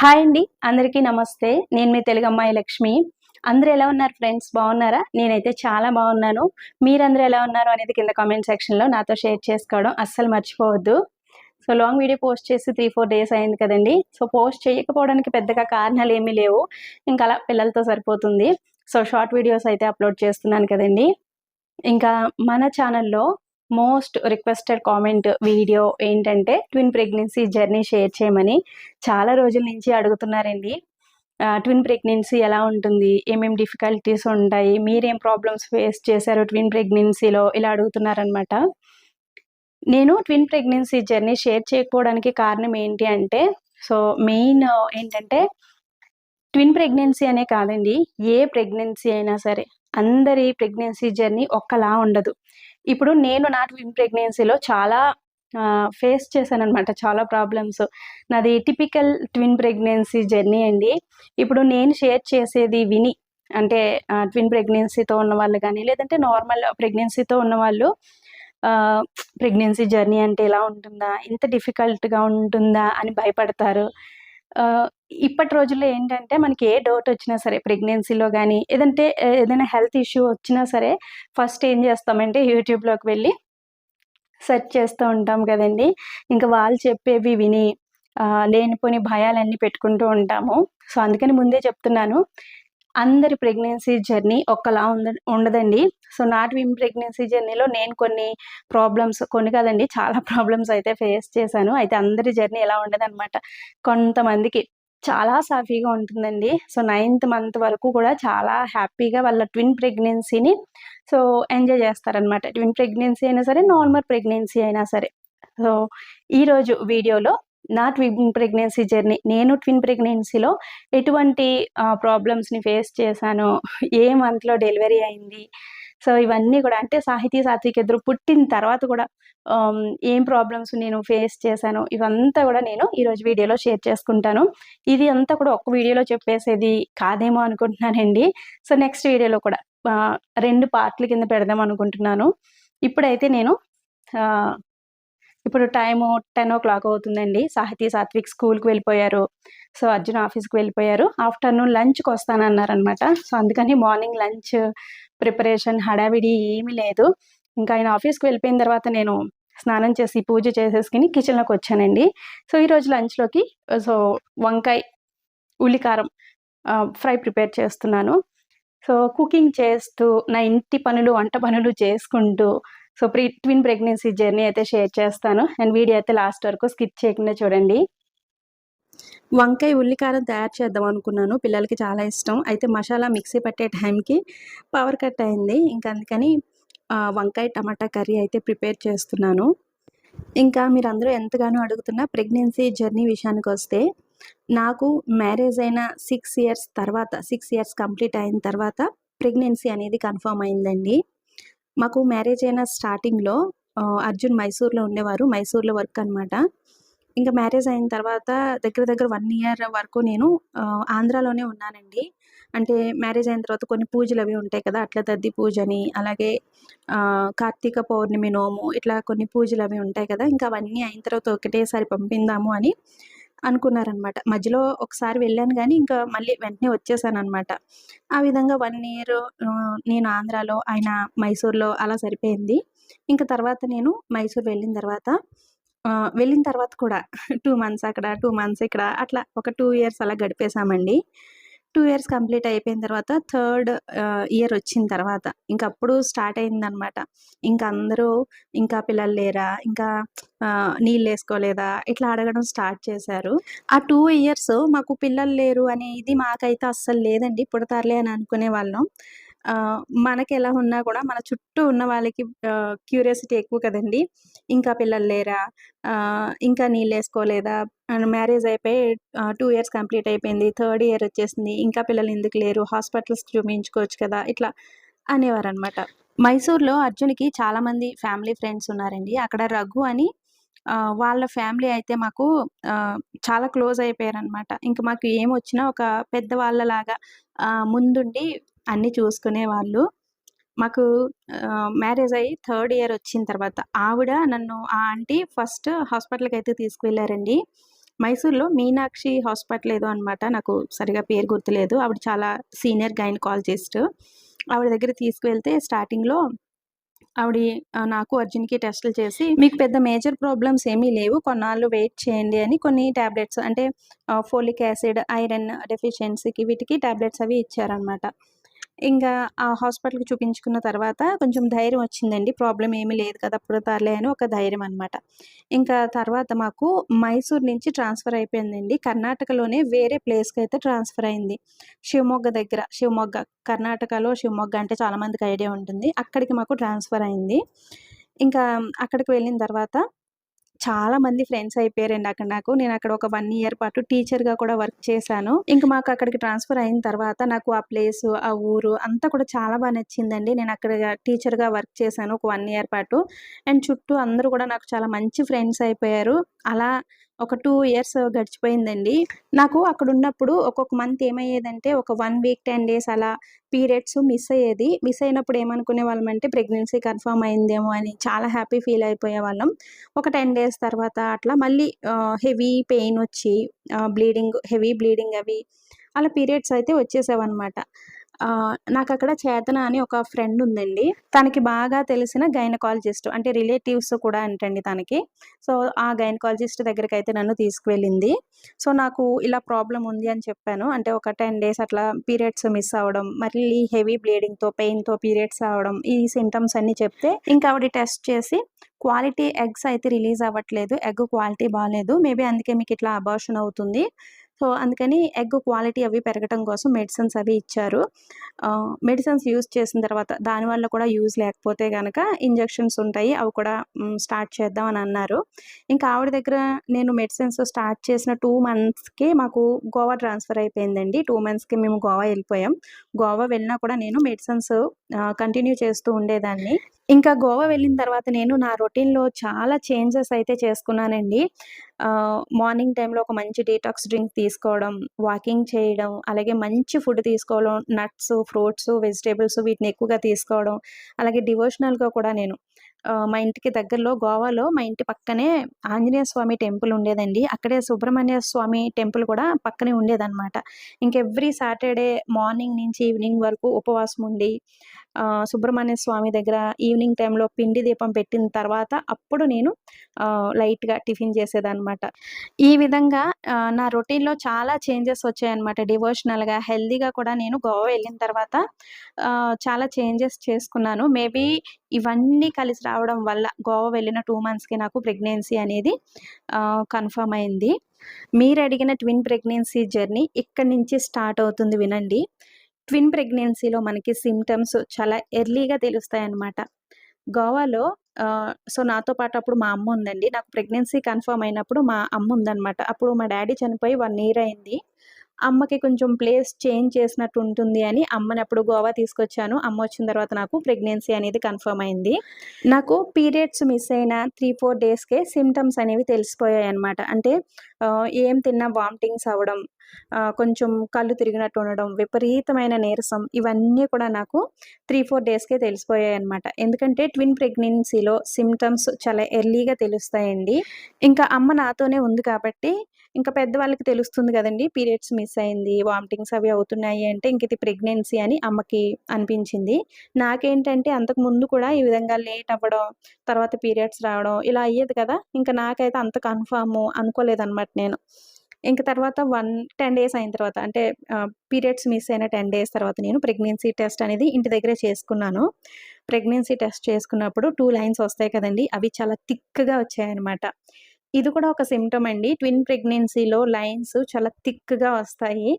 Hi అండి అందరికీ నమస్తే. నేను మీ తెలుగు అమ్మాయి లక్ష్మి. అందరూ ఎలా ఉన్నారు ఫ్రెండ్స్? బాగున్నారా? నేనైతే చాలా బాగున్నాను. మీరందరూ ఎలా ఉన్నారు అనేది కింద కామెంట్ సెక్షన్లో నాతో షేర్ చేసుకోవడం అస్సలు మర్చిపోవద్దు. సో లాంగ్ వీడియో పోస్ట్ చేసి త్రీ ఫోర్ డేస్ అయింది కదండి. సో పోస్ట్ చేయకపోవడానికి పెద్దగా కారణాలు ఏమీ లేవు. ఇంకా అలా పిల్లలతో సరిపోతుంది. సో షార్ట్ వీడియోస్ అయితే అప్లోడ్ చేస్తున్నాను కదండి. ఇంకా మన ఛానల్లో మోస్ట్ రిక్వెస్టెడ్ కామెంట్ వీడియో ఏంటంటే ట్విన్ ప్రెగ్నెన్సీ జర్నీ షేర్ చేయమని చాలా రోజుల నుంచి అడుగుతున్నారండి. ట్విన్ ప్రెగ్నెన్సీ ఎలా ఉంటుంది? ఏమేమి డిఫికల్టీస్ ఉంటాయి? మీరేం ప్రాబ్లమ్స్ ఫేస్ చేశారు ట్విన్ ప్రెగ్నెన్సీలో? ఇలా అడుగుతున్నారనమాట నేను ట్విన్ ప్రెగ్నెన్సీ జర్నీ షేర్ చేయకపోవడానికి కారణం ఏంటి అంటే సో మెయిన్ ఏంటంటే ట్విన్ ప్రెగ్నెన్సీ అనే కాదండి ఏ ప్రెగ్నెన్సీ అయినా సరే అందరి ప్రెగ్నెన్సీ జర్నీ ఒక్కలా ఉండదు. ఇప్పుడు నేను నా ట్విన్ ప్రెగ్నెన్సీలో చాలా ఫేస్ చేశాను అనమాట చాలా ప్రాబ్లమ్స్ నాది టిపికల్ ట్విన్ ప్రెగ్నెన్సీ జర్నీ అండి. ఇప్పుడు నేను షేర్ చేసేది విని అంటే ట్విన్ ప్రెగ్నెన్సీతో ఉన్న వాళ్ళు కానీ లేదంటే నార్మల్ ప్రెగ్నెన్సీతో ఉన్నవాళ్ళు ప్రెగ్నెన్సీ జర్నీ అంటే ఎలా ఉంటుందా? ఇంత డిఫికల్ట్గా ఉంటుందా? అని భయపడతారు. ఇప్పటి రోజుల్లో ఏంటంటే మనకి ఏ డౌట్ వచ్చినా సరే ప్రెగ్నెన్సీలో కానీ ఏదంటే ఏదైనా హెల్త్ ఇష్యూ వచ్చినా సరే ఫస్ట్ ఏం చేస్తామంటే యూట్యూబ్లోకి వెళ్ళి సెర్చ్ చేస్తూ ఉంటాం కదండి. ఇంకా వాళ్ళు చెప్పేవి విని లేనిపోని భయాలన్నీ పెట్టుకుంటూ ఉంటాము. సో అందుకని ముందే చెప్తున్నాను. అందరి ప్రెగ్నెన్సీ జర్నీ ఒక్కలా ఉంద ఉండదండి. సో నాట్ విమ్ ప్రెగ్నెన్సీ జర్నీలో నేను కొన్ని ప్రాబ్లమ్స్ కొన్ని కాదండి చాలా ప్రాబ్లమ్స్ అయితే ఫేస్ చేశాను. అయితే అందరి జర్నీ ఎలా ఉండదన్నమాట. కొంతమందికి చాలా సాఫీగా ఉంటుందండి. సో నైన్త్ మంత్ వరకు కూడా చాలా హ్యాపీగా వాళ్ళ ట్విన్ ప్రెగ్నెన్సీని సో ఎంజాయ్ చేస్తారనమాట ట్విన్ ప్రెగ్నెన్సీ అయినా సరే నార్మల్ ప్రెగ్నెన్సీ అయినా సరే. సో ఈరోజు వీడియోలో నా ట్విన్ ప్రెగ్నెన్సీ జర్నీ నేను ట్విన్ ప్రెగ్నెన్సీలో ఎటువంటి ప్రాబ్లమ్స్ని ఫేస్ చేశాను ఏ మంత్లో డెలివరీ అయింది సో ఇవన్నీ కూడా అంటే సాహితీ సాత్విక ఇద్దరు పుట్టిన తర్వాత కూడా ఏం ప్రాబ్లమ్స్ నేను ఫేస్ చేశాను ఇవంతా కూడా నేను ఈరోజు వీడియోలో షేర్ చేసుకుంటాను. ఇది అంతా కూడా ఒక్క వీడియోలో చెప్పేసేది కాదేమో అనుకుంటున్నానండి. సో నెక్స్ట్ వీడియోలో కూడా రెండు పార్ట్ల కింద పెడదాం అనుకుంటున్నాను. ఇప్పుడైతే నేను ఇప్పుడు టైము టెన్ ఓ క్లాక్ అవుతుందండి. సాహితీ సాత్విక్ స్కూల్కి వెళ్ళిపోయారు. సో అర్జున్ ఆఫీస్కి వెళ్ళిపోయారు. ఆఫ్టర్నూన్ లంచ్కి వస్తానన్నారనమాట సో అందుకని మార్నింగ్ లంచ్ ప్రిపరేషన్ హడావిడి ఏమీ లేదు. ఇంకా ఆయన ఆఫీస్కి వెళ్ళిపోయిన తర్వాత నేను స్నానం చేసి పూజ చేసేసుకుని కిచెన్లోకి వచ్చానండి. సో ఈరోజు లంచ్లోకి సో వంకాయ ఉల్లికారం ఫ్రై ప్రిపేర్ చేస్తున్నాను. సో కుకింగ్ చేస్తూ నా ఇంటి పనులు వంట పనులు చేసుకుంటూ so pre twin pregnancy journey అయితే షేర్ చేస్తాను. అండ్ వీడియో అయితే లాస్ట్ వరకు స్కిప్ చేయకుండా చూడండి. వంకాయ ఉల్లికారం తయారు చేద్దాం అనుకున్నాను. పిల్లలకి చాలా ఇష్టం. అయితే మసాలా మిక్సీ పట్టే టైంకి పవర్ కట్ అయింది. ఇంకా అందుకని వంకాయ టమాటా కర్రీ అయితే ప్రిపేర్ చేస్తున్నాను. ఇంకా మీరందరూ ఎంతగానో అడుగుతున్న ప్రెగ్నెన్సీ జర్నీ విషయానికి వస్తే నాకు మ్యారేజ్ అయిన సిక్స్ ఇయర్స్ తర్వాత సిక్స్ ఇయర్స్ కంప్లీట్ అయిన తర్వాత ప్రెగ్నెన్సీ అనేది కన్ఫర్మ్ అయిందండి. మాకు మ్యారేజ్ అయిన స్టార్టింగ్లో అర్జున్ మైసూర్లో ఉండేవారు. మైసూర్లో వర్క్ అనమాట ఇంకా మ్యారేజ్ అయిన తర్వాత దగ్గర దగ్గర వన్ ఇయర్ వరకు నేను ఆంధ్రాలోనే ఉన్నానండి. అంటే మ్యారేజ్ అయిన తర్వాత కొన్ని పూజలు అవి ఉంటాయి కదా అట్ల పూజ పూజని అలాగే కార్తీక పౌర్ణమి నోము ఇట్లా కొన్ని పూజలు అవి ఉంటాయి కదా ఇంకా అవన్నీ అయిన తర్వాత ఒకటేసారి పంపిందాము అని అనుకున్నారనమాట. మధ్యలో ఒకసారి వెళ్ళాను కానీ ఇంకా మళ్ళీ వెంటనే వచ్చేసాను అనమాట ఆ విధంగా వన్ ఇయర్ నేను ఆంధ్రాలో ఆయన మైసూర్లో అలా సరిపోయింది. ఇంకా తర్వాత నేను మైసూర్ వెళ్ళిన తర్వాత వెళ్ళిన తర్వాత కూడా టూ మంత్స్ అక్కడ టూ మంత్స్ ఇక్కడ అట్లా ఒక టూ ఇయర్స్ అలా గడిపేశామండి. టూ ఇయర్స్ కంప్లీట్ అయిపోయిన తర్వాత థర్డ్ ఇయర్ వచ్చిన తర్వాత ఇంకా అప్పుడు స్టార్ట్ అయిందనమాట. ఇంకా అందరూ ఇంకా పిల్లలు లేరా? ఇంకా నీళ్ళు వేసుకోలేదా? ఇట్లా అడగడం స్టార్ట్ చేశారు. ఆ టూ ఇయర్స్ మాకు పిల్లలు లేరు అనేది మాకైతే అస్సలు లేదండి. పుడతారులే అని అనుకునే వాళ్ళం. మనకి ఎలా ఉన్నా కూడా మన చుట్టూ ఉన్న వాళ్ళకి క్యూరియాసిటీ ఎక్కువ కదండి. ఇంకా పిల్లలు లేరా? ఇంకా నీళ్ళు వేసుకోలేదా? మ్యారేజ్ అయిపోయి టూ ఇయర్స్ కంప్లీట్ అయిపోయింది థర్డ్ ఇయర్ వచ్చేసింది ఇంకా పిల్లలు ఎందుకు లేరు? హాస్పిటల్స్ చూపించుకోవచ్చు కదా? ఇట్లా అనేవారు అనమాట మైసూర్లో అర్జున్కి చాలామంది ఫ్యామిలీ ఫ్రెండ్స్ ఉన్నారండి. అక్కడ రఘు అని వాళ్ళ ఫ్యామిలీ అయితే మాకు చాలా క్లోజ్ అయిపోయారనమాట ఇంకా మాకు ఏమొచ్చినా ఒక పెద్దవాళ్ళలాగా ముందుండి అన్నీ చూసుకునే వాళ్ళు మాకు మ్యారేజ్ అయ్యి థర్డ్ ఇయర్ వచ్చిన తర్వాత ఆవిడ నన్ను ఆ ఆంటీ ఫస్ట్ హాస్పిటల్కి అయితే తీసుకువెళ్ళారండి మైసూర్‌లో మీనాక్షి హాస్పిటల్ ఏదో అనమాట. నాకు సరిగ్గా పేరు గుర్తులేదు. ఆవిడ చాలా సీనియర్ గైనకాలజిస్ట్. ఆవిడ దగ్గర తీసుకువెళ్తే స్టార్టింగ్‌లో ఆవిడ నాకు అర్జున్‌కి టెస్టులు చేసి, "మీకు పెద్ద మేజర్ ప్రాబ్లమ్స్ ఏమీ లేవు. కొన్నాళ్ళు వెయిట్ చేయండి" అని కొన్ని టాబ్లెట్స్ అంటే ఫోలిక్ యాసిడ్, ఐరన్ డెఫిషియన్సీకి వీటికి టాబ్లెట్స్ అవి ఇచ్చారనమాట. ఇంకా ఆ హాస్పిటల్‌కి చూపించుకున్న తర్వాత కొంచెం ధైర్యం వచ్చిందండి. ప్రాబ్లం ఏమీ లేదు కదా! పుడతారులే అని ఒక ధైర్యం అనమాట. ఇంకా తర్వాత మాకు మైసూర్ నుంచి ట్రాన్స్‌ఫర్ అయిపోయిందండి. కర్ణాటకలోనే వేరే ప్లేస్కి అయితే ట్రాన్స్‌ఫర్ అయింది. శివమొగ్గ దగ్గర శివమొగ్గ కర్ణాటకలో శివమొగ్గ అంటే చాలామందికి ఐడియా ఉంటుంది. అక్కడికి మాకు ట్రాన్స్‌ఫర్ అయింది. ఇంకా అక్కడికి వెళ్ళిన తర్వాత చాలా మంది ఫ్రెండ్స్ అయిపోయారండి అక్కడ నాకు. నేను అక్కడ ఒక వన్ ఇయర్ పాటు టీచర్‌గా కూడా వర్క్ చేశాను. ఇంకా మాకు అక్కడికి ట్రాన్స్‌ఫర్ అయిన తర్వాత నాకు ఆ ప్లేస్ ఆ ఊరు అంతా కూడా చాలా బాగా నచ్చిందండి. నేను అక్కడ టీచర్‌గా వర్క్ చేశాను ఒక వన్ ఇయర్ పాటు. అండ్ చుట్టూ అందరూ కూడా నాకు చాలా మంచి ఫ్రెండ్స్ అయిపోయారు. అలా ఒక టూ ఇయర్స్ గడిచిపోయిందండి. నాకు అక్కడున్నప్పుడు ఒక్కొక్క మంత్ ఏమయ్యేదంటే ఒక వన్ వీక్, 10 డేస్ అలా పీరియడ్స్ మిస్ అయ్యేది. మిస్ అయినప్పుడు ఏమనుకునే వాళ్ళం అంటే ప్రెగ్నెన్సీ కన్ఫర్మ్ అయిందేమో అని చాలా హ్యాపీ ఫీల్ అయిపోయేవాళ్ళం. ఒక 10 డేస్ తర్వాత అట్లా మళ్ళీ హెవీ పెయిన్ వచ్చి బ్లీడింగ్ హెవీ బ్లీడింగ్ అవి అలా పీరియడ్స్ అయితే వచ్చేసేవన్నమాట. నాకు అక్కడ చేతన అని ఒక ఫ్రెండ్ ఉందండి. తనకి బాగా తెలిసిన గైనకాలజిస్ట్ అంటే రిలేటివ్స్ కూడా అంటండి తనకి. సో, ఆ గైనకాలజిస్ట్ దగ్గరికైతే నన్ను తీసుకువెళ్ళింది. సో, నాకు ఇలా ప్రాబ్లం ఉంది అని చెప్పాను. అంటే ఒక 10 డేస్ అట్లా పీరియడ్స్ మిస్ అవ్వడం, మళ్ళీ హెవీ బ్లీడింగ్‌తో, పెయిన్‌తో పీరియడ్స్ అవ్వడం ఈ సిమ్టమ్స్ అన్నీ చెప్తే ఇంకా ఆవిడ టెస్ట్ చేసి క్వాలిటీ ఎగ్స్ అయితే రిలీజ్ అవ్వట్లేదు. ఎగ్ క్వాలిటీ బాగాలేదు మేబీ అందుకే మీకు ఇట్లా అబార్షన్ అవుతుంది. సో, అందుకని ఎగ్ క్వాలిటీ అవి పెరగటం కోసం మెడిసిన్స్ అవి ఇచ్చారు. మెడిసిన్స్ యూజ్ చేసిన తర్వాత దానివల్ల కూడా యూజ్ లేకపోతే కనుక ఇంజెక్షన్స్ ఉంటాయి. అవి కూడా స్టార్ట్ చేద్దాం అని అన్నారు. ఇంకా ఆవిడ దగ్గర నేను మెడిసిన్స్ స్టార్ట్ చేసిన టూ మంత్స్కి మాకు గోవా ట్రాన్స్‌ఫర్ అయిపోయిందండి. టూ మంత్స్‌కి మేము గోవా వెళ్ళిపోయాం గోవా వెళ్ళినా కూడా నేను మెడిసిన్స్ కంటిన్యూ చేస్తూ ఉండేదాన్ని. ఇంకా గోవా వెళ్ళిన తర్వాత నేను నా రొటీన్‌లో చాలా చేంజెస్ అయితే చేసుకున్నానండి. మార్నింగ్ టైంలో ఒక మంచి డీటాక్స్ డ్రింక్ తీసుకోవడం, వాకింగ్ చేయడం, అలాగే మంచి ఫుడ్ తీసుకోవడం, నట్స్, ఫ్రూట్స్, వెజిటేబుల్స్ వీటిని ఎక్కువగా తీసుకోవడం, అలాగే డివోషనల్‌గా కూడా నేను మా ఇంటికి దగ్గరలో గోవాలో మా ఇంటి పక్కనే ఆంజనేయ స్వామి టెంపుల్ ఉండేదండి. అక్కడే సుబ్రహ్మణ్య స్వామి టెంపుల్ కూడా పక్కనే ఉండేదనమాట. ఇంక ఎవ్రీ సాటర్‌డే మార్నింగ్ నుంచి ఈవినింగ్ వరకు ఉపవాసం ఉండి సుబ్రహ్మణ్య స్వామి దగ్గర ఈవినింగ్ టైంలో పిండి దీపం పెట్టిన తర్వాత అప్పుడు నేను లైట్‌గా టిఫిన్ చేసేదనమాట. ఈ విధంగా నా రొటీన్‌లో చాలా చేంజెస్ వచ్చాయన్నమాట. డివోషనల్‌గా, హెల్తీగా కూడా నేను గోవా వెళ్ళిన తర్వాత చాలా చేంజెస్ చేసుకున్నాను. మేబీ ఇవన్నీ కలిసి రావడం వల్ల గోవా వెళ్ళిన టూ మంత్స్‌కి నాకు ప్రెగ్నెన్సీ అనేది కన్ఫర్మ్ అయింది. మీరు అడిగిన ట్విన్ ప్రెగ్నెన్సీ జర్నీ ఇక్కడి నుంచి స్టార్ట్ అవుతుంది వినండి. ట్విన్ ప్రెగ్నెన్సీలో మనకి సిమ్టమ్స్ చాలా ఎర్లీగా తెలుస్తాయన్నమాట. గోవాలో సో, నాతో పాటు అప్పుడు మా అమ్మ ఉందండి. నాకు ప్రెగ్నెన్సీ కన్ఫర్మ్ అయినప్పుడు మా అమ్మ ఉందన్నమాట అప్పుడు మా డాడీ చనిపోయి వన్ ఇయర్ అయింది. అమ్మకి కొంచెం ప్లేస్ చేంజ్ చేసినట్టు ఉంటుంది అని అమ్మని అప్పుడు గోవా తీసుకొచ్చాను. అమ్మ వచ్చిన తర్వాత నాకు ప్రెగ్నెన్సీ అనేది కన్ఫర్మ్ అయింది. నాకు పీరియడ్స్ మిస్ అయిన 3, 4 డేస్‌కే సిమ్టమ్స్ అనేవి తెలిసిపోయాయి అనమాట అంటే ఏం తిన్నా వామిటింగ్స్ అవ్వడం, కొంచెం కళ్ళు తిరిగినట్టు ఉండడం, విపరీతమైన నీరసం ఇవన్నీ కూడా నాకు 3, 4 డేస్‌కే తెలిసిపోయాయి అనమాట ఎందుకంటే ట్విన్ ప్రెగ్నెన్సీలో సిమ్టమ్స్ చాలా ఎర్లీగా తెలుస్తాయండి. ఇంకా అమ్మ నాతోనే ఉంది కాబట్టి ఇంకా పెద్దవాళ్ళకి తెలుస్తుంది కదండి పీరియడ్స్ మిస్ అయింది, వామిటింగ్స్ అవి అవుతున్నాయి అంటే ఇంక ఇది ప్రెగ్నెన్సీ అని అమ్మకి అనిపించింది. నాకేంటంటే అంతకుముందు కూడా ఈ విధంగా లేట్ అవ్వడం, తర్వాత పీరియడ్స్ రావడం ఇలా అయ్యేది కదా! ఇంకా నాకైతే అంత కన్ఫామ్ అనుకోలేదన్నమాట నేను. ఇంక తర్వాత 1, 10 డేస్ అయిన తర్వాత అంటే పీరియడ్స్ మిస్ అయిన 10 డేస్ తర్వాత నేను ప్రెగ్నెన్సీ టెస్ట్ అనేది ఇంటి దగ్గరే చేసుకున్నాను. ప్రెగ్నెన్సీ టెస్ట్ చేసుకున్నప్పుడు టూ లైన్స్ వస్తాయి కదండీ! అవి చాలా థిక్‌గా వచ్చాయన్నమాట. ఇది కూడా ఒక సిమ్టమ్ అండి. ట్విన్ ప్రెగ్నెన్సీలో లైన్స్ చాలా థిక్‌గా వస్తాయి.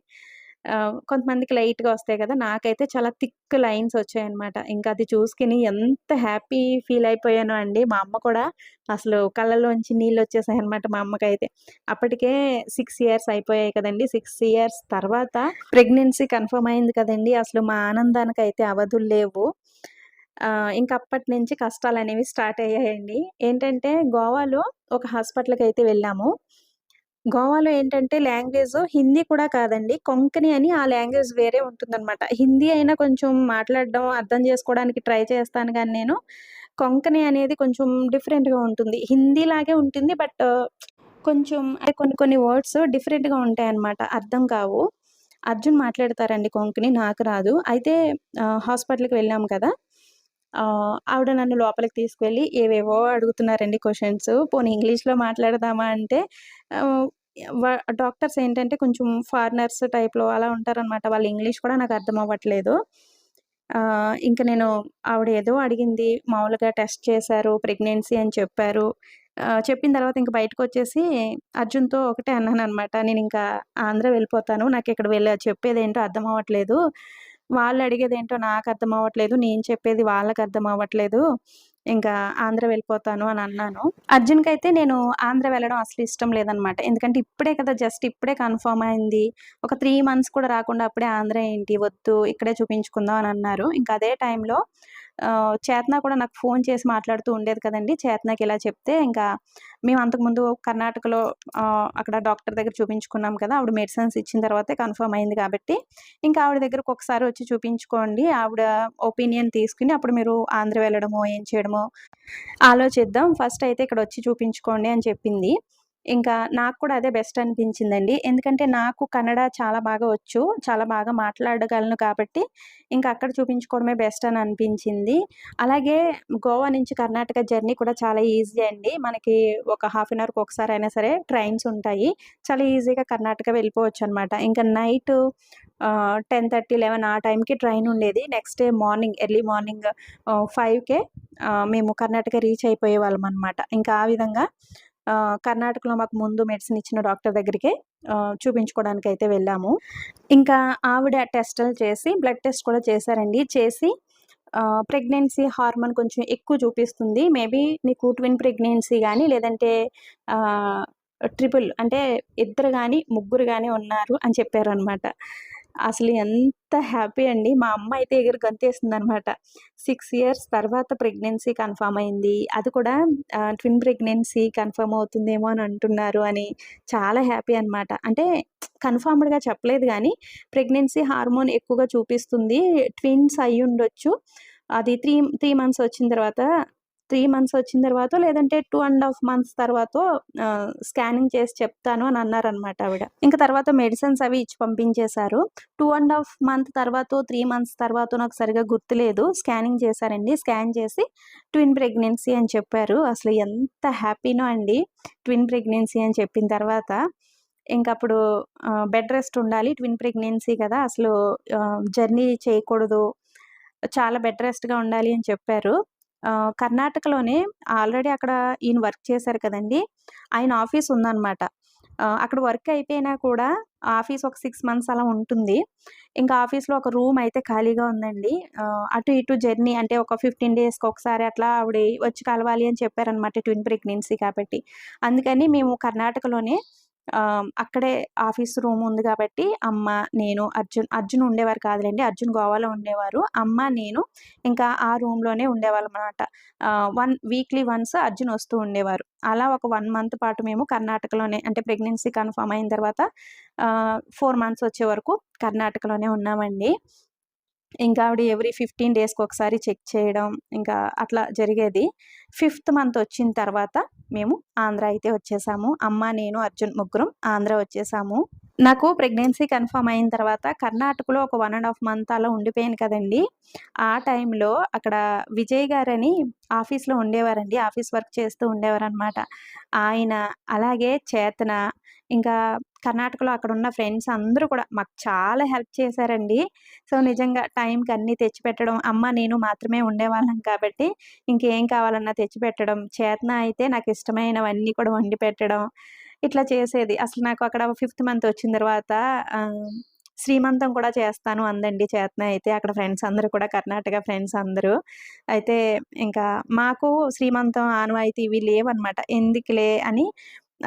కొంతమందికి లైట్‌గా వస్తాయి కదా! నాకైతే చాలా థిక్ లైన్స్ వచ్చాయన్నమాట. ఇంకా అది చూసుకుని ఎంత హ్యాపీ ఫీల్ అయిపోయానో అండి. మా అమ్మ కూడా అసలు కళ్ళలోంచి నీళ్ళు వచ్చేసాయి అనమాట మా అమ్మకైతే. అప్పటికే సిక్స్ ఇయర్స్ అయిపోయాయి కదండి సిక్స్ ఇయర్స్ తర్వాత ప్రెగ్నెన్సీ కన్ఫర్మ్ అయింది కదండి అసలు మా ఆనందానికి అయితే అవధులు లేవు. ఇంకా అప్పటి నుంచి కష్టాలు అనేవి స్టార్ట్ అయ్యాయండి. ఏంటంటే గోవాలో ఒక హాస్పిటల్‌కైతే వెళ్ళాము. గోవాలో ఏంటంటే లాంగ్వేజ్ హిందీ కూడా కాదండి. కొంకణి అని ఆ లాంగ్వేజ్ వేరే ఉంటుందన్నమాట హిందీ అయినా కొంచెం మాట్లాడడం, అర్థం చేసుకోవడానికి ట్రై చేస్తాను కానీ నేను. కొంకణి అనేది కొంచెం డిఫరెంట్‌గా ఉంటుంది. హిందీ లాగే ఉంటుంది. బట్ కొంచెం అంటే కొన్ని కొన్ని వర్డ్స్ డిఫరెంట్‌గా ఉంటాయన్నమాట. అర్థం కావు. అర్జున్ మాట్లాడతారండి కొంకణి. నాకు రాదు. అయితే హాస్పిటల్‌కి వెళ్ళాము కదా! ఆవిడ నన్ను లోపలికి తీసుకెళ్ళి ఏవేవో అడుగుతున్నారండి క్వశ్చన్స్ పోనీ ఇంగ్లీష్‌లో మాట్లాడదామా అంటే డాక్టర్స్ ఏంటంటే కొంచెం ఫారినర్స్ టైప్‌లో అలా ఉంటారనమాట. వాళ్ళ ఇంగ్లీష్ కూడా నాకు అర్థం అవ్వట్లేదు. ఇంకా నేను ఆవిడ ఏదో అడిగింది. మామూలుగా టెస్ట్ చేశారు. ప్రెగ్నెన్సీ అని చెప్పారు. చెప్పిన తర్వాత ఇంక బయటకొచ్చేసి అర్జున్‌తో ఒకటే అన్నాను అనమాట నేను ఇంకా ఆంధ్ర వెళ్ళిపోతాను. నాకు ఇక్కడ వెళ్ళి చెప్పేదేంటో అర్థం అవ్వట్లేదు. వాళ్ళు అడిగేదేంటో నాకు అర్థం అవ్వట్లేదు. నేను చెప్పేది వాళ్ళకి అర్థం అవ్వట్లేదు. ఇంకా ఆంధ్ర వెళ్ళిపోతాను అని అన్నాను. అర్జున్‌కైతే నేను ఆంధ్ర వెళ్ళడం అసలు ఇష్టం లేదనమాట. ఎందుకంటే ఇప్పుడే కదా జస్ట్ ఇప్పుడే కన్ఫర్మ్ అయింది. ఒక త్రీ మంత్స్ కూడా రాకుండా అప్పుడే ఆంధ్ర ఏంటి వద్దు ఇక్కడే చూపించుకుందాం అని అన్నారు. ఇంకా అదే టైంలో చేతన కూడా నాకు ఫోన్ చేసి మాట్లాడుతూ ఉండేది కదండీ! చేతనకి ఇలా చెప్తే ఇంకా మేము అంతకుముందు కర్ణాటకలో అక్కడ డాక్టర్ దగ్గర చూపించుకున్నాం కదా! ఆవిడ మెడిసిన్స్ ఇచ్చిన తర్వాతే కన్ఫర్మ్ అయింది కాబట్టి, ఇంకా ఆవిడ దగ్గరకు ఒకసారి వచ్చి చూపించుకోండి. ఆవిడ ఒపీనియన్ తీసుకుని అప్పుడు మీరు ఆంధ్ర వెళ్ళడమో, ఏం చేయడమో ఆలోచిద్దాం. ఫస్ట్ అయితే ఇక్కడ వచ్చి చూపించుకోండి అని చెప్పింది. ఇంకా నాకు కూడా అదే బెస్ట్ అనిపించిందండి. ఎందుకంటే నాకు కన్నడ చాలా బాగా వచ్చు. చాలా బాగా మాట్లాడగలను కాబట్టి, ఇంకా అక్కడ చూపించుకోవడమే బెస్ట్ అని అనిపించింది. అలాగే గోవా నుంచి కర్ణాటక జర్నీ కూడా చాలా ఈజీ అండి. మనకి ఒక హాఫ్ అన్ అవర్‌కి అయినా సరే ట్రైన్స్ ఉంటాయి. చాలా ఈజీగా కర్ణాటక వెళ్ళిపోవచ్చు అనమాట ఇంకా నైట్ టెన్ థర్టీ లెవెన్ ఆ టైంకి ట్రైన్ ఉండేది. Next day morning early morning ఫైవ్కే మేము కర్ణాటక రీచ్ అయిపోయే వాళ్ళం అనమాట ఇంకా ఆ విధంగా కర్ణాటకలో మాకు ముందు మెడిసిన్ ఇచ్చిన డాక్టర్ దగ్గరికే చూపించుకోవడానికి అయితే వెళ్ళాము. ఇంకా ఆవిడ టెస్టులు చేసి బ్లడ్ టెస్ట్ కూడా చేశారండి. చేసి ప్రెగ్నెన్సీ హార్మోన్ కొంచెం ఎక్కువ చూపిస్తుంది. మేబీ నీకు ట్విన్ ప్రెగ్నెన్సీ కానీ లేదంటే ట్రిపుల్ అంటే ఇద్దరు కానీ ముగ్గురు కానీ ఉన్నారు అని చెప్పారనమాట. అసలు ఎంత హ్యాపీ అండి. మా అమ్మ అయితే ఎగిరి గంతేసిందనమాట. 6 ఇయర్స్ తర్వాత ప్రెగ్నెన్సీ కన్ఫర్మ్ అయింది. అది కూడా ట్విన్ ప్రెగ్నెన్సీ కన్ఫర్మ్ అవుతుందేమో అని అంటున్నారు అని చాలా హ్యాపీ అనమాట. అంటే కన్ఫర్మ్డ్‌గా చెప్పలేదు కానీ ప్రెగ్నెన్సీ హార్మోన్ ఎక్కువగా చూపిస్తుంది. ట్విన్స్ అయ్యుండొచ్చు. అది 3, 3 మంత్స్ వచ్చిన తర్వాత త్రీ మంత్స్ వచ్చిన తర్వాత లేదంటే టూ అండ్ హాఫ్ మంత్స్ తర్వాత స్కానింగ్ చేసి చెప్తాను అని అన్నారనమాట ఆవిడ. ఇంకా తర్వాత మెడిసిన్స్ అవి ఇచ్చి పంపించేశారు. టూ అండ్ హాఫ్ మంత్ తర్వాత త్రీ మంత్స్ తర్వాత నాకు సరిగ్గా గుర్తులేదు. స్కానింగ్ చేశారండి. స్కాన్ చేసి ట్విన్ ప్రెగ్నెన్సీ అని చెప్పారు. అసలు ఎంత హ్యాపీనో అండి. ట్విన్ ప్రెగ్నెన్సీ అని చెప్పిన తర్వాత. ఇంకప్పుడు అప్పుడు బెడ్ రెస్ట్ ఉండాలి. ట్విన్ ప్రెగ్నెన్సీ కదా! అసలు జర్నీ చేయకూడదు. చాలా బెడ్ రెస్ట్‌గా ఉండాలి అని చెప్పారు. కర్ణాటకలోనే ఆల్రెడీ అక్కడ ఈయన వర్క్ చేశారు కదండీ! ఆయన ఆఫీస్ ఉందనమాట. అక్కడ వర్క్ అయిపోయినా కూడా ఆఫీస్ ఒక సిక్స్ మంత్స్ అలా ఉంటుంది. ఇంకా ఆఫీస్‌లో ఒక రూమ్ అయితే ఖాళీగా ఉందండి. అటు ఇటు జర్నీ అంటే ఒక 15 డేస్‌కి ఒకసారి అట్లా ఆవిడ వచ్చి కలవాలి అని చెప్పారనమాట ట్విన్ ప్రెగ్నెన్సీ కాబట్టి. అందుకని మేము కర్ణాటకలోనే అక్కడే ఆఫీస్ రూమ్ ఉంది కాబట్టి అమ్మ, నేను, అర్జున్ అర్జున్ ఉండేవారు కాదులేండి అర్జున్ గోవాలో ఉండేవారు. అమ్మ, నేను ఇంకా ఆ రూమ్‌లోనే ఉండేవాళ్ళమనమాట. అనమాట వన్ వీక్లీ వన్స్ అర్జున్ వస్తూ ఉండేవారు. అలా ఒక వన్ మంత్ పాటు మేము కర్ణాటకలోనే అంటే ప్రెగ్నెన్సీ కన్ఫర్మ్ అయిన తర్వాత ఫోర్ మంత్స్ వచ్చే వరకు కర్ణాటకలోనే ఉన్నామండి. ఇంకా ఆవిడ ఎవ్రీ 15 డేస్‌కి ఒకసారి చెక్ చేయడం ఇంకా అట్లా జరిగేది. ఫిఫ్త్ మంత్ వచ్చిన తర్వాత మేము ఆంధ్ర అయితే వచ్చేసాము. అమ్మ, నేను, అర్జున్ ముగ్గురం ఆంధ్ర వచ్చేసాము. నాకు ప్రెగ్నెన్సీ కన్ఫర్మ్ అయిన తర్వాత కర్ణాటకలో ఒక వన్ అండ్ హాఫ్ మంత్ అలా ఉండిపోయాను కదండీ! ఆ టైంలో అక్కడ విజయ్ గారని ఆఫీస్‌లో ఉండేవారండి. ఆఫీస్ వర్క్ చేస్తూ ఉండేవారనమాట. ఆయన, అలాగే చేతన, ఇంకా కర్ణాటకలో అక్కడ ఉన్న ఫ్రెండ్స్ అందరూ కూడా మాకు చాలా హెల్ప్ చేశారండి. సో, నిజంగా టైంకి అన్నీ తెచ్చిపెట్టడం అమ్మ, నేను మాత్రమే ఉండేవాళ్ళం కాబట్టి ఇంకేం కావాలన్నా తెచ్చిపెట్టడం. చేతన అయితే నాకు ఇష్టమైనవన్నీ కూడా వండి పెట్టడం. ఇట్లా చేసేది. అసలు నాకు అక్కడ ఫిఫ్త్ మంత్ వచ్చిన తర్వాత శ్రీమంతం కూడా చేస్తాను అందండి చేతన అయితే. అక్కడ ఫ్రెండ్స్ అందరూ కూడా కర్ణాటక ఫ్రెండ్స్ అందరూ. అయితే ఇంకా మాకు శ్రీమంతం ఆనవాయితీ ఇవి లేవన్నమాట ఎందుకులే అని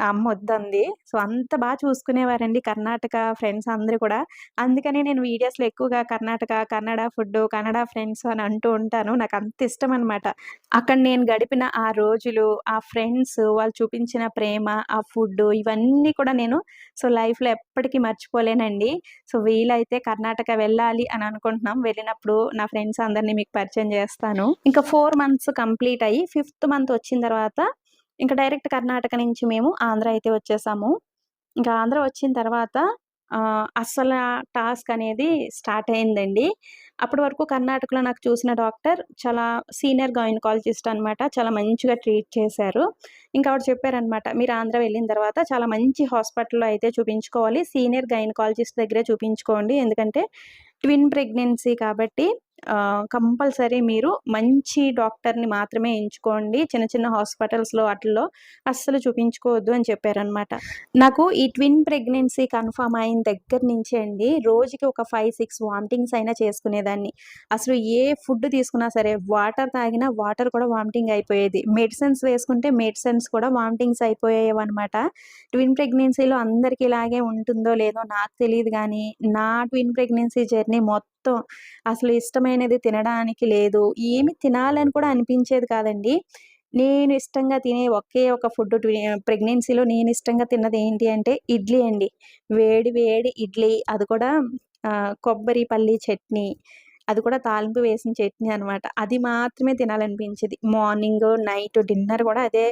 అమ్మ వద్దంది. సో, అంత బాగా చూసుకునేవారండి కర్ణాటక ఫ్రెండ్స్ అందరూ కూడా. అందుకనే నేను వీడియోస్‌లో ఎక్కువగా కర్ణాటక, కన్నడ ఫుడ్డు, కన్నడ ఫ్రెండ్స్ అని అంటూ ఉంటాను. నాకు అంత ఇష్టం అనమాట అక్కడ నేను గడిపిన ఆ రోజులు, ఆ ఫ్రెండ్స్, వాళ్ళు చూపించిన ప్రేమ, ఆ ఫుడ్డు ఇవన్నీ కూడా నేను సో, లైఫ్‌లో ఎప్పటికీ మర్చిపోలేనండి. సో, వీలైతే కర్ణాటక వెళ్ళాలి అని అనుకుంటున్నాం. వెళ్ళినప్పుడు నా ఫ్రెండ్స్ అందరిని మీకు పరిచయం చేస్తాను. ఇంకా ఫోర్ మంత్స్ కంప్లీట్ అయ్యి ఫిఫ్త్ మంత్ వచ్చిన తర్వాత ఇంకా డైరెక్ట్ కర్ణాటక నుంచి మేము ఆంధ్ర అయితే వచ్చేసాము ఇంకా ఆంధ్ర వచ్చిన తర్వాత అస్సలు అస్సల టాస్క్ అనేది స్టార్ట్ అయిందండి. అప్పటి వరకు కర్ణాటకలో నాకు చూసిన డాక్టర్ చాలా సీనియర్ గైనకాలజిస్ట్ అనమాట. చాలా మంచిగా ట్రీట్ చేశారు. ఇంకా ఆవిడ చెప్పారనమాట. "మీరు ఆంధ్ర వెళ్ళిన తర్వాత చాలా మంచి హాస్పిటల్‌లో అయితే చూపించుకోవాలి. సీనియర్ గైనకాలజిస్ట్ దగ్గరే చూపించుకోండి. ఎందుకంటే ట్విన్ ప్రెగ్నెన్సీ కాబట్టి కంపల్సరీ మీరు మంచి డాక్టర్‌ని మాత్రమే ఎంచుకోండి. చిన్న చిన్న హాస్పిటల్స్‌లో వాటిల్లో అస్సలు చూపించుకోవద్దు" అని చెప్పారనమాట. నాకు ఈ ట్విన్ ప్రెగ్నెన్సీ కన్ఫర్మ్ అయిన దగ్గర నుంచే అండి రోజుకి ఒక 5, 6 వామిటింగ్స్ అయినా చేసుకునేదాన్ని. అసలు ఏ ఫుడ్ తీసుకున్నా సరే వాటర్ తాగినా వాటర్ కూడా వామిటింగ్ అయిపోయేది. మెడిసిన్స్ వేసుకుంటే మెడిసిన్స్ కూడా వామిటింగ్స్ అయిపోయేవనమాట. ట్విన్ ప్రెగ్నెన్సీలో అందరికి ఇలాగే ఉంటుందో లేదో నాకు తెలియదు కానీ నా ట్విన్ ప్రెగ్నెన్సీ జర్నీ మొత్తం మొత్తం అసలు ఇష్టమైనది తినడానికి లేదు. ఏమి తినాలని కూడా అనిపించేది కాదండి. నేను ఇష్టంగా తినే ఒకే ఒక ఫుడ్ ప్రెగ్నెన్సీలో నేను ఇష్టంగా తిన్నది ఏంటి అంటే ఇడ్లీ అండి. వేడి వేడి ఇడ్లీ అది కూడా కొబ్బరి పల్లి చట్నీ. అది కూడా తాలింపు వేసిన చట్నీ అనమాట. అది మాత్రమే తినాలనిపించేది. మార్నింగ్, నైట్ డిన్నర్ కూడా అదే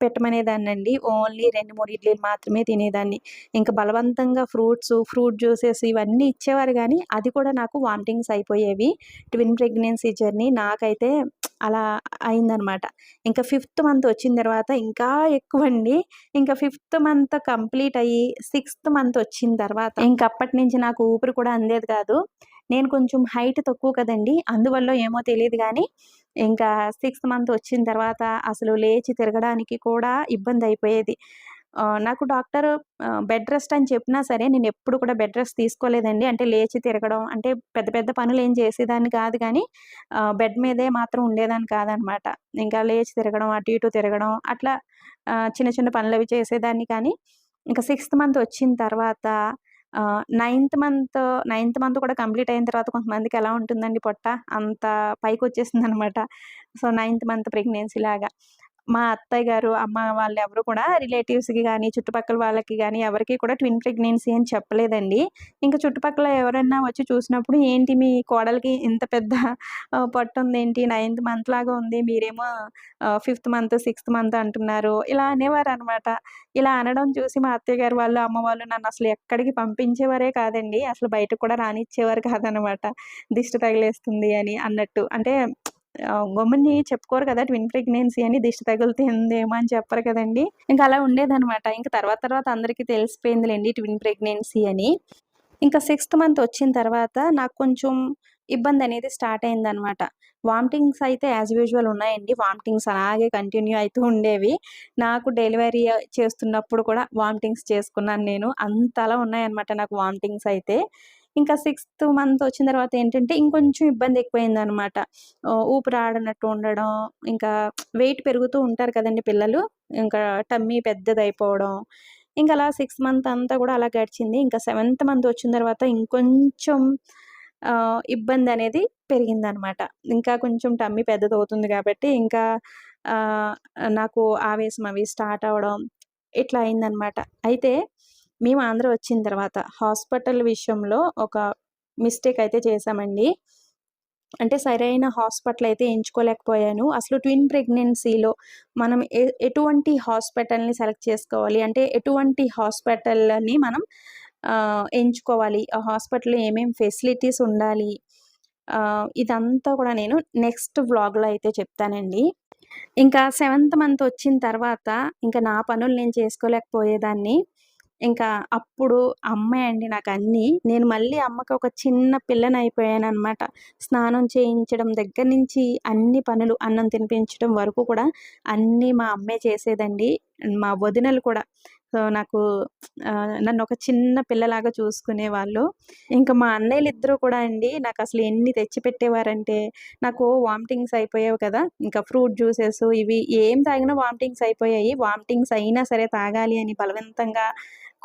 పెట్టమనేదాన్నండి. ఓన్లీ 2, 3 ఇడ్లీలు మాత్రమే తినేదాన్ని. ఇంకా బలవంతంగా ఫ్రూట్స్, ఫ్రూట్ జ్యూసెస్ ఇవన్నీ ఇచ్చేవారు కానీ అది కూడా నాకు వామిటింగ్స్ అయిపోయేవి. ట్విన్ ప్రెగ్నెన్సీ జర్నీ నాకైతే అలా అయిందనమాట. ఇంకా ఫిఫ్త్ మంత్ వచ్చిన తర్వాత ఇంకా ఎక్కువ అండి ఇంకా ఫిఫ్త్ మంత్ కంప్లీట్ అయ్యి, సిక్స్త్ మంత్ వచ్చిన తర్వాత ఇంకప్పటి అప్పటినుంచి నాకు ఊపిరి కూడా అందేది కాదు. నేను కొంచెం హైట్ తక్కువ కదండీ! అందువల్ల ఏమో తెలియదు కానీ ఇంకా సిక్స్త్ మంత్ వచ్చిన తర్వాత అసలు లేచి తిరగడానికి కూడా ఇబ్బంది అయిపోయేది నాకు డాక్టర్ బెడ్ రెస్ట్ అని చెప్పినా సరే నేను ఎప్పుడు కూడా బెడ్ రెస్ట్ తీసుకోలేదండి. అంటే లేచి తిరగడం అంటే పెద్ద పెద్ద పనులు ఏం చేసేదాన్ని కాదు కానీ బెడ్ మీదే మాత్రం ఉండేదాన్ని కాదనమాట. ఇంకా లేచి తిరగడం, అటు ఇటు తిరగడం అట్లా చిన్న చిన్న పనులు అవి చేసేదాన్ని కానీ, ఇంకా సిక్స్త్ మంత్ వచ్చిన తర్వాత నైన్త్ మంత్, నైన్త్ మంత్ కూడా కంప్లీట్ అయిన తర్వాత కొంతమందికి ఎలా ఉంటుందండి పొట్ట, అంత పైకొచ్చేసిందనమాట. సో, నైన్త్ మంత్ ప్రెగ్నెన్సీ లాగా. మా అత్తయ్య గారు, అమ్మ వాళ్ళు ఎవరు కూడా రిలేటివ్స్‌కి కానీ చుట్టుపక్కల వాళ్ళకి కానీ ఎవరికీ కూడా ట్విన్ ప్రెగ్నెన్సీ అని చెప్పలేదండి. ఇంకా చుట్టుపక్కల ఎవరన్నా వచ్చి చూసినప్పుడు, "ఏంటి మీ కోడలికి ఇంత పెద్ద పట్టుంది ఏంటి నైన్త్ మంత్ లాగా ఉంది. మీరేమో ఫిఫ్త్ మంత్, సిక్స్త్ మంత్ అంటున్నారు." ఇలా అనేవారనమాట. ఇలా అనడం చూసి మా అత్తయ్య గారు వాళ్ళు, అమ్మ వాళ్ళు నన్ను అసలు ఎక్కడికి పంపించేవారే కాదండి. అసలు బయటకు కూడా రానిచ్చేవారు కాదనమాట. దిష్టి తగిలేస్తుంది అని అన్నట్టు. అంటే గమ్ముని చెప్పుకోరు కదా! ట్విన్ ప్రెగ్నెన్సీ అని దిష్టి తగులుతుందేమో అని చెప్పరు కదండీ! ఇంకా అలా ఉండేదనమాట. ఇంకా తర్వాత తర్వాత అందరికీ తెలిసిపోయిందిలేండి ట్విన్ ప్రెగ్నెన్సీ అని. ఇంకా సిక్స్త్ మంత్ వచ్చిన తర్వాత నాకు కొంచెం ఇబ్బంది అనేది స్టార్ట్ అయిందనమాట. వామిటింగ్స్ అయితే యాజ్ యూజువల్ ఉన్నాయండి. వామిటింగ్స్ అలాగే కంటిన్యూ అవుతూ ఉండేవి. నాకు డెలివరీ చేస్తున్నప్పుడు కూడా వామిటింగ్స్ చేసుకున్నాను నేను. అంతలా ఉన్నాయన్నమాట నాకు వామిటింగ్స్ అయితే. ఇంకా సిక్స్త్ మంత్ వచ్చిన తర్వాత ఏంటంటే ఇంకొంచెం ఇబ్బంది ఎక్కువైంది అనమాట ఊపిరి ఆడనట్టు ఉండడం, ఇంకా వెయిట్ పెరుగుతూ ఉంటారు కదండి పిల్లలు. ఇంకా టమ్మీ పెద్దదయిపోవడం. ఇంకా అలా సిక్స్ మంత్ అంతా కూడా అలా గడిచింది. ఇంకా సెవెంత్ మంత్ వచ్చిన తర్వాత ఇంకొంచెం ఇబ్బంది అనేది పెరిగిందనమాట. ఇంకా కొంచెం టమ్మీ పెద్దదవుతుంది కాబట్టి ఇంకా నాకు ఆవేశం అవి స్టార్ట్ అవ్వడం ఇట్లా అయిందనమాట. అయితే మేము ఆంధ్ర వచ్చిన తర్వాత హాస్పిటల్ విషయంలో ఒక మిస్టేక్ అయితే చేశామండి. అంటే సరైన హాస్పిటల్ అయితే ఎంచుకోలేకపోయాను. అసలు ట్విన్ ప్రెగ్నెన్సీలో మనం ఎటువంటి హాస్పిటల్‌ని సెలెక్ట్ చేసుకోవాలి? అంటే ఎటువంటి హాస్పిటల్‌ని మనం ఎంచుకోవాలి? ఆ హాస్పిటల్‌లో ఏమేమి ఫెసిలిటీస్ ఉండాలి? ఇదంతా కూడా నేను నెక్స్ట్ వ్లాగ్‌లో అయితే చెప్తానండి. ఇంకా సెవెంత్ మంత్ వచ్చిన తర్వాత ఇంకా నా పనులు నేను చేసుకోలేకపోయేదాన్ని. ఇంకా అప్పుడు అమ్మే అండి నాకు అన్నీ నేను మళ్ళీ అమ్మకి ఒక చిన్న పిల్లని అయిపోయాను అనమాట స్నానం చేయించడం దగ్గర నుంచి అన్ని పనులు, అన్నం తినిపించడం వరకు కూడా అన్నీ మా అమ్మే చేసేదండి. మా వదినలు కూడా. సో, నాకు నన్ను ఒక చిన్న పిల్లలాగా చూసుకునే వాళ్ళు ఇంకా మా అన్నయ్యలు ఇద్దరు కూడా అండి నాకు అసలు ఎన్ని తెచ్చిపెట్టేవారంటే, నాకు వామిటింగ్స్ అయిపోయేవి కదా! ఇంకా ఫ్రూట్ జ్యూసెస్ ఇవి ఏం తాగినా వామిటింగ్స్ అయిపోయాయి. వామిటింగ్స్ అయినా సరే తాగాలి అని బలవంతంగా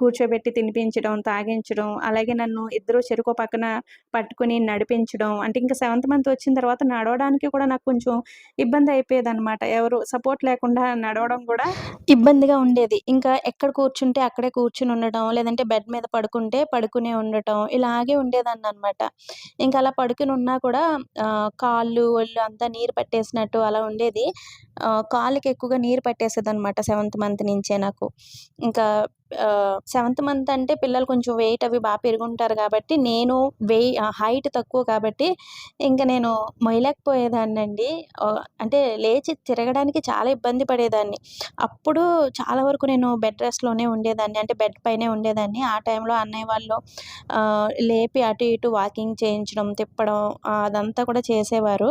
కూర్చోబెట్టి తినిపించడం తాగించడం అలాగే నన్ను ఇద్దరు చెరుకో పక్కన పట్టుకుని నడిపించడం అంటే ఇంకా సెవెంత్ మంత్ వచ్చిన తర్వాత నడవడానికి కూడా నాకు కొంచెం ఇబ్బంది అయిపోయేది అనమాట ఎవరు సపోర్ట్ లేకుండా నడవడం కూడా ఇబ్బందిగా ఉండేది. ఇంకా ఎక్కడ కూర్చుంటే అక్కడే కూర్చుని ఉండటం లేదంటే బెడ్ మీద పడుకుంటే పడుకునే ఉండటం ఇలాగే ఉండేదాన్ని అనమాట ఇంకా అలా పడుకుని ఉన్నా కూడా కాళ్ళు ఒళ్ళు అంతా నీరు పట్టేసినట్టు అలా ఉండేది. కాళ్ళకి ఎక్కువగా నీరు పట్టేసేది అనమాట సెవెంత్ మంత్ నుంచే నాకు. ఇంకా సెవెంత్ మంత్ అంటే పిల్లలు కొంచెం వెయిట్ అవి బాగా పెరుగుంటారు కాబట్టి నేను వెయి హైట్ తక్కువ కాబట్టి ఇంకా నేను మొయ్యలేకపోయేదాన్ని అండి అంటే లేచి తిరగడానికి చాలా ఇబ్బంది పడేదాన్ని. అప్పుడు చాలా వరకు నేను బెడ్ రెస్ట్లోనే ఉండేదాన్ని. అంటే బెడ్ పైనే ఉండేదాన్ని. ఆ టైంలో అన్నయ్య వాళ్ళు లేపి అటు ఇటు వాకింగ్ చేయించడం తిప్పడం అదంతా కూడా చేసేవారు.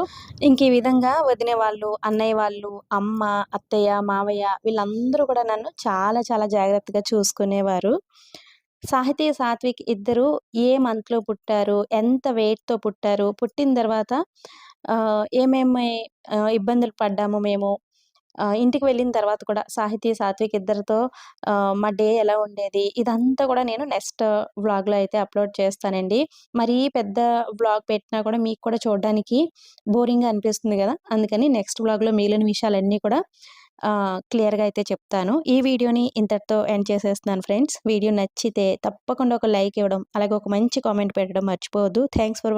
ఇంక ఈ విధంగా వదిన వాళ్ళు అన్నయ్య వాళ్ళు అమ్మ అత్తయ్య మావయ్య వీళ్ళందరూ కూడా నన్ను చాలా చాలా జాగ్రత్తగా చూసుకునేవారు సాహితీ సాత్విక్ ఇద్దరు ఏ మంత్లో పుట్టారు? ఎంత వెయిట్తో పుట్టారు? పుట్టిన తర్వాత ఏమేమి ఇబ్బందులు పడ్డాము మేము? ఇంటికి వెళ్ళిన తర్వాత కూడా సాహితీ సాత్విక్ ఇద్దరితో మా డే ఎలా ఉండేది? ఇదంతా కూడా నేను నెక్స్ట్ వ్లాగ్లో అయితే అప్లోడ్ చేస్తానండి. మరీ పెద్ద వ్లాగ్ పెట్టినా కూడా మీకు కూడా చూడడానికి బోరింగ్గా అనిపిస్తుంది కదా? అందుకని నెక్స్ట్ వ్లాగ్లో మిగిలిన విషయాలన్నీ కూడా క్లియర్గా అయితే చెప్తాను. ఈ వీడియోని ఇంతటితో ఎండ్ చేసేస్తున్నాను ఫ్రెండ్స్. వీడియో నచ్చితే తప్పకుండా ఒక లైక్ ఇవ్వడం అలాగే ఒక మంచి కామెంట్ పెట్టడం మర్చిపోవద్దు. Thanks for